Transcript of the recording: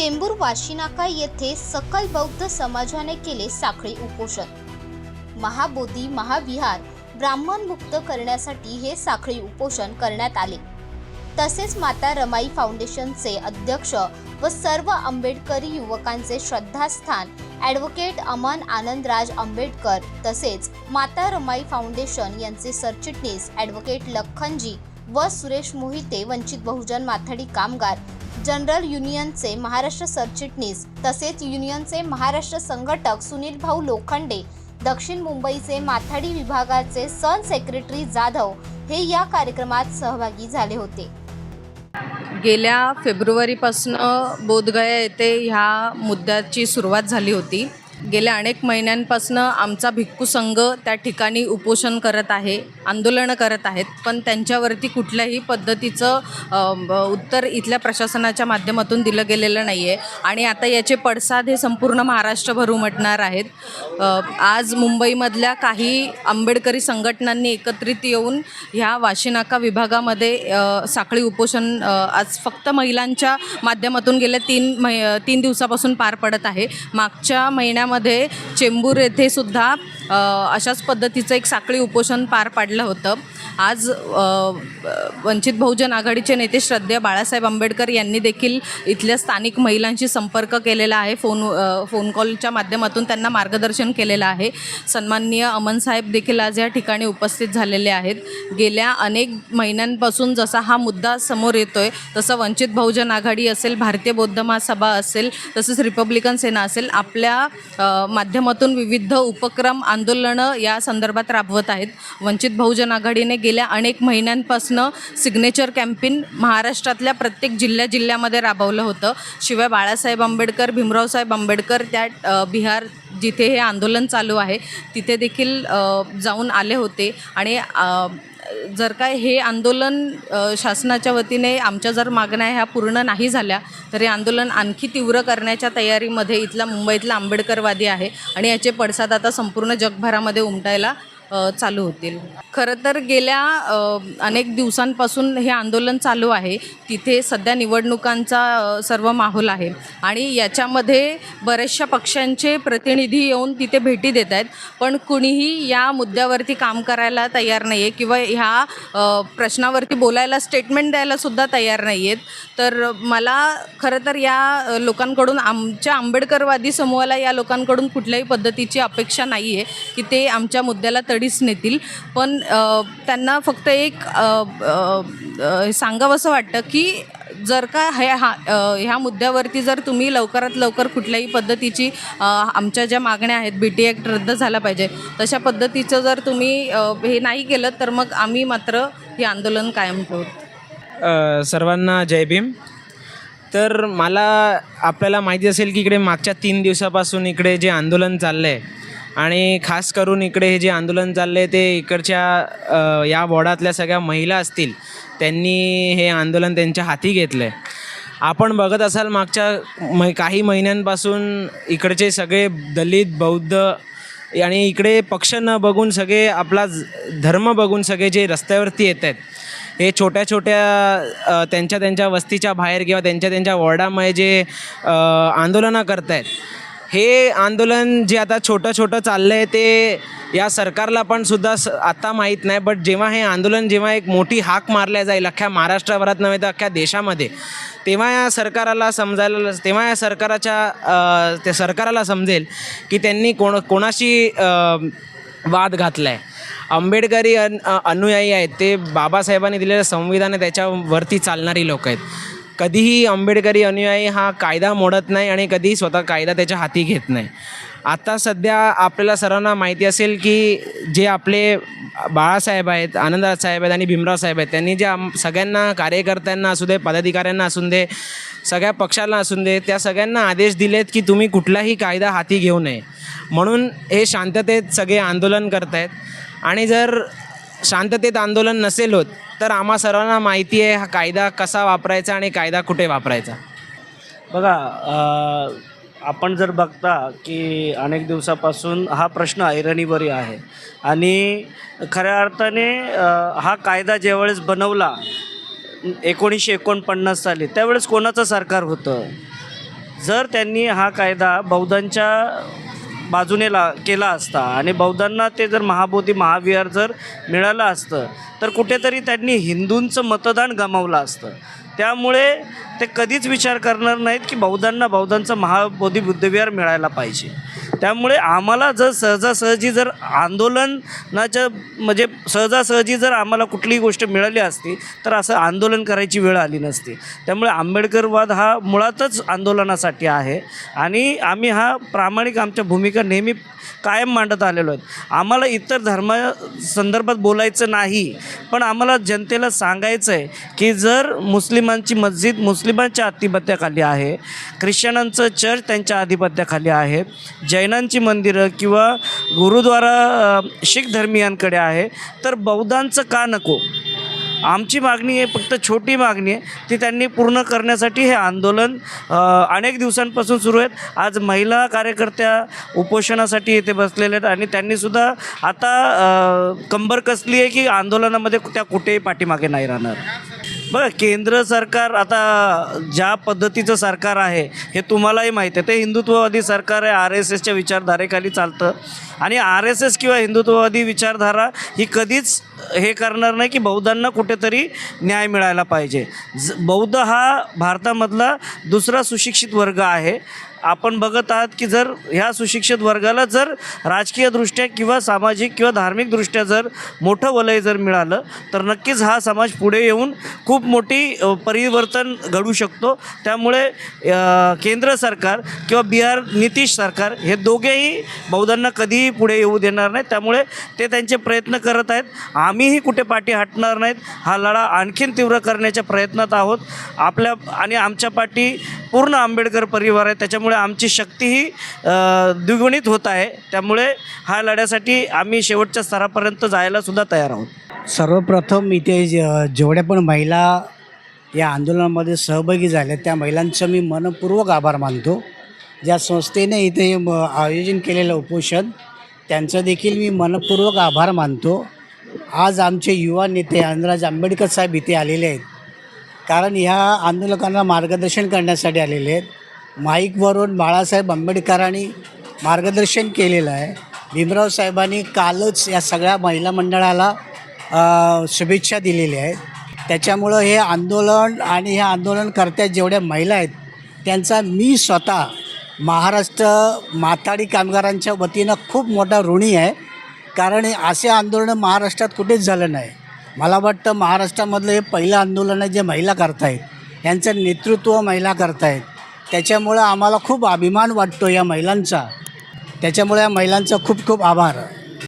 चेंबूर वाशिनाका येथे सकल बौद्ध समाजाने केले साखळी उपोषण. महाबोधी महाविहार ब्राह्मण मुक्त करण्यासाठी हे साखळी उपोषण करण्यात आले. तसेच माता रमाई फाउंडेशनचे अध्यक्ष व सर्व आंबेडकरी युवकांचे श्रद्धास्थान ॲडव्होकेट अमन आनंदराज आंबेडकर तसेच माता रमाई फाउंडेशन यांचे सरचिटणीस ॲडव्होकेट लखनजी व सुरेश मोहिते वंचित बहुजन माथाडी कामगार जनरल युनियनचे महाराष्ट्र सरचिटणीस तसेच युनियनचे महाराष्ट्र संघटक सुनील भाऊ लोखंडे दक्षिण मुंबईचे माथाडी विभागाचे सन सेक्रेटरी जाधव हे या कार्यक्रमात सहभागी झाले होते. गेल्या फेब्रुवारीपासनं बोधगया येथे ह्या मुद्द्याची सुरुवात झाली होती. गेल्या अनेक महिन्यांपासनं आमचा भिक्खू संघ त्या ठिकाणी उपोषण करत आहे आंदोलनं करत आहेत. पण त्यांच्यावरती कुठल्याही पद्धतीचं उत्तर इथल्या प्रशासनाच्या माध्यमातून दिलं गेलेलं नाही आहे आणि आता याचे पडसाद हे संपूर्ण महाराष्ट्रभर उमटणार आहेत. आज मुंबईमधल्या काही आंबेडकरी संघटनांनी एकत्रित येऊन ह्या वाशिनाका विभागामध्ये साखळी उपोषण आज फक्त महिलांच्या माध्यमातून गेल्या तीन मै तीन दिवसापासून पार पडत आहे. मागच्या महिन्या महिन्यामध्ये चेंबूर येथे सुद्धा अशाच पद्धतीचं एक साखळी उपोषण पार पाडलं होतं. आज वंचित बहुजन आघाडीचे नेते श्रद्धेय बाळासाहेब आंबेडकर यांनी देखील इथल्या स्थानिक महिलांशी संपर्क केलेला आहे. फोन फोन कॉलच्या माध्यमातून त्यांना मार्गदर्शन केलेलं आहे. सन्माननीय अमन साहेब देखील आज या ठिकाणी उपस्थित झालेले आहेत. गेल्या अनेक महिन्यांपासून जसा हा मुद्दा समोर येतोय तसं वंचित बहुजन आघाडी असेल भारतीय बौद्ध महासभा असेल तसेच रिपब्लिकन सेना असेल आपल्या माध्यमातून विविध उपक्रम आंदोलनं आंदोलनं या संदर्भात राबवत आहेत. वंचित बहुजन आघाडीने गेल्या अनेक महिन्यांपासनं सिग्नेचर कॅम्पेन महाराष्ट्रातल्या प्रत्येक जिल्ह्या जिल्ह्यामध्ये राबवलं होतं. शिवाय बाळासाहेब आंबेडकर भीमरावसाहेब आंबेडकर त्या बिहार जिथे हे आंदोलन चालू आहे तिथे देखील जाऊन आले होते. आणि जर काय हे आंदोलन शासनाच्या वतीने आमच्या जर मागण्या ह्या पूर्ण नाही झाल्या तर हे आंदोलन आणखी तीव्र करण्याच्या तयारीमध्ये इथला मुंबईतला आंबेडकरवादी आहे आणि याचे पडसाद आता संपूर्ण जगभरामध्ये उमटायला चालू होतील. खरं तर गेल्या अनेक दिवसांपासून हे आंदोलन चालू आहे. तिथे सध्या निवडणुकांचा सर्व माहोल आहे. आणि याच्यामध्ये बऱ्याचशा पक्षांचे प्रतिनिधी येऊन तिथे भेटी देत आहेत. पण कुणीही या मुद्द्यावरती काम करायला तयार नाही आहे किंवा ह्या प्रश्नावरती बोलायला स्टेटमेंट द्यायला सुद्धा तयार नाही आहेत तर मला खरं तर या लोकांकडून आमच्या आंबेडकरवादी समूहाला या लोकांकडून कुठल्याही पद्धतीची अपेक्षा नाही आहे की ते आमच्या मुद्द्याला स्टडीज नेतील पण त्यांना फक्त एक सांगावंसं वाटतं की जर का ह्या हा ह्या मुद्द्यावरती जर तुम्ही लवकरात लवकर कुठल्याही पद्धतीची आमच्या ज्या मागण्या आहेत बी टी ॲक्ट रद्द झाला पाहिजे तशा पद्धतीचं जर तुम्ही हे नाही केलं तर मग आम्ही मात्र हे आंदोलन कायम ठेवू. सर्वांना जय भीम. तर मला आपल्याला माहिती असेल की इकडे मागच्या तीन दिवसापासून इकडे जे आंदोलन चाललं आहे आणि खास करून इकडे हे जे आंदोलन चाललं आहे ते इकडच्या या वॉर्डातल्या सगळ्या महिला असतील त्यांनी हे आंदोलन त्यांच्या हाती घेतलं आहे आपण बघत असाल मागच्या मै काही महिन्यांपासून इकडचे सगळे दलित बौद्ध आणि इकडे पक्ष न बघून सगळे आपला धर्म बघून सगळे जे रस्त्यावरती येत आहेत हे छोट्या छोट्या त्यांच्या त्यांच्या वस्तीच्या बाहेर किंवा त्यांच्या त्यांच्या वॉर्डामध्ये जे आंदोलनं करत आहेत हे आंदोलन जे आता छोटं छोटं चाललं आहे ते या सरकारला पण सुद्धा स आत्ता माहीत नाही बट जेव्हा हे आंदोलन जेव्हा एक मोठी हाक मारल्या जाईल अख्ख्या महाराष्ट्रभरात नव्हे तर अख्ख्या देशामध्ये तेव्हा या सरकाराला समजायला तेव्हा या सरकाराच्या ते त्या सरकाराला समजेल की त्यांनी कोण कोणाशी वाद घातला आहे आंबेडकरी अन अनुयायी आहेत ते बाबासाहेबांनी दिलेलं संविधान आहे त्याच्यावरती चालणारी लोक आहेत. कधीही आंबेडकरी अनुयायी हा कायदा मोडत नाही आणि कधीही स्वतः कायदा त्याच्या हाती घेत नाही. आता सध्या आपल्याला सर्वांना माहिती असेल की जे आपले बाळासाहेब आहेत आनंदराज साहेब आहेत आणि भीमराव साहेब आहेत त्यांनी जे सगळ्यांना कार्यकर्त्यांना असू दे पदाधिकाऱ्यांना असून दे सगळ्या पक्षांना असून दे त्या सगळ्यांना आदेश दिलेत की तुम्ही कुठलाही कायदा हाती घेऊ नये. म्हणून हे शांततेत सगळे आंदोलन करत आहेत आणि जर शांततेत आंदोलन नसेल होत तर आम्हा सर्वांना माहिती आहे हा कायदा कसा वापरायचा आणि कायदा कुठे वापरायचा. बघा अ, आपण जर बघता की अनेक दिवसापासून हा प्रश्न ऐरणीवरी आहे. आणि खऱ्या अर्थाने अ, हा कायदा ज्यावेळेस बनवला एकोणीसशे एकोणपन्नास साली त्यावेळेस कोणाचं सरकार होतं? जर त्यांनी हा कायदा बौद्धांच्या बाजूने ला केला असता. आणि बौद्धांना ते जर महाबोधी महाविहार जर मिळालं असतं तर कुठेतरी त्यांनी हिंदूंचं मतदान गमावलं असतं. त्यामुळे ते कधीच विचार करणार नाहीत की बौद्धांना बौद्धांचं महाबोधी बुद्धविहार मिळायला पाहिजे. त्यामुळे आम्हाला जर सहजासहजी जर आंदोलनाच्या म्हणजे सहजासहजी जर आम्हाला कुठलीही गोष्ट मिळाली असती तर असं आंदोलन करायची वेळ आली नसती. त्यामुळे आंबेडकरवाद हा मुळातच आंदोलनासाठी आहे. आणि आम्ही हा प्रामाणिक आमच्या भूमिका नेहमी कायम मांडत आलेलो आहेत. आम्हाला इतर धर्मा संदर्भात बोलायचं नाही पण आम्हाला जनतेला सांगायचं आहे की जर मुस्लिमांची मस्जिद मुस्लिमांच्या आधिपत्याखाली आहे ख्रिश्चनांचं चर्च त्यांच्या आधिपत्याखाली आहे जैन जैनांची मंदिरं किंवा गुरुद्वारा शीख धर्मियांकडे आहे तर बौद्धांचं का नको? आमची मागणी आहे फक्त छोटी मागणी आहे ती त्यांनी पूर्ण करण्यासाठी हे आंदोलन अनेक दिवसांपासून सुरू आहेत. आज महिला कार्यकर्त्या उपोषणासाठी इथे बसलेल्या आहेत आणि त्यांनीसुद्धा आता कंबर कसली आहे की आंदोलनामध्ये त्या कुठेही पाठीमागे नाही राहणार. बरं केंद्र सरकार आता ज्या पद्धतीचं सरकार आहे हे तुम्हालाही माहीत आहे. ते हिंदुत्ववादी सरकार आहे आर एस एसच्या विचारधारेखाली चालतं. आणि आर एस एस किंवा हिंदुत्ववादी विचारधारा ही कधीच हे करणार नाही की बौद्धांना कुठेतरी न्याय मिळायला पाहिजे. ज बौद्ध हा भारतामधला दुसरा सुशिक्षित वर्ग आहे. आपण बघत आहात की जर ह्या सुशिक्षित वर्गाला जर राजकीयदृष्ट्या किंवा सामाजिक किंवा धार्मिकदृष्ट्या जर मोठं वलय जर मिळालं तर नक्कीच हा समाज पुढे येऊन खूप मोठी परिवर्तन घडू शकतो. त्यामुळे केंद्र सरकार किंवा बिहार नितीश सरकार हे दोघेही बौद्धांना कधीही पुढे येऊ देणार नाहीत. त्यामुळे ते त्यांचे प्रयत्न करत आहेत. आम्हीही कुठे पाठी हटणार नाहीत. हा लढा आणखीन तीव्र करण्याच्या प्रयत्नात आहोत. आपल्या आणि आमच्या पाठी पूर्ण आंबेडकर परिवार आहे. त्याच्यामुळे त्यामुळे आमची शक्तीही ही द्विगुणित होत आहे. त्यामुळे हा लढ्यासाठी आम्ही शेवटच्या स्तरापर्यंत जायलासुद्धा तयार आहोत. सर्वप्रथम इथे ज- जेवढ्या पण महिला या आंदोलनामध्ये सहभागी झाल्या त्या महिलांचं मी मनपूर्वक आभार मानतो. ज्या संस्थेने इथे म- आयोजन केलेलं उपोषण त्यांचं देखील मी मनपूर्वक आभार मानतो. आज आमचे युवा नेते अनराज आंबेडकर साहेब इथे आलेले आहेत. कारण ह्या आंदोलकांना मार्गदर्शन करण्यासाठी आलेले आहेत. माईकवरून बाळासाहेब आंबेडकरांनी मार्गदर्शन केलेलं आहे. भीमराव साहेबांनी कालच या सगळ्या महिला मंडळाला शुभेच्छा दिलेल्या आहेत. त्याच्यामुळं हे आंदोलन आणि ह्या आंदोलनकर्त्या जेवढ्या महिला आहेत त्यांचा मी स्वतः महाराष्ट्र माथाडी कामगारांच्या वतीनं खूप मोठा ऋणी आहे. कारण असे आंदोलनं महाराष्ट्रात कुठेच झालं नाही. मला वाटतं महाराष्ट्रामधलं हे पहिलं आंदोलन आहे जे महिला करतायत. यांचं नेतृत्व महिला करतायत. त्याच्यामुळं आम्हाला खूप अभिमान वाटतो या महिलांचा. त्याच्यामुळे या महिलांचा खूप खूप आभार.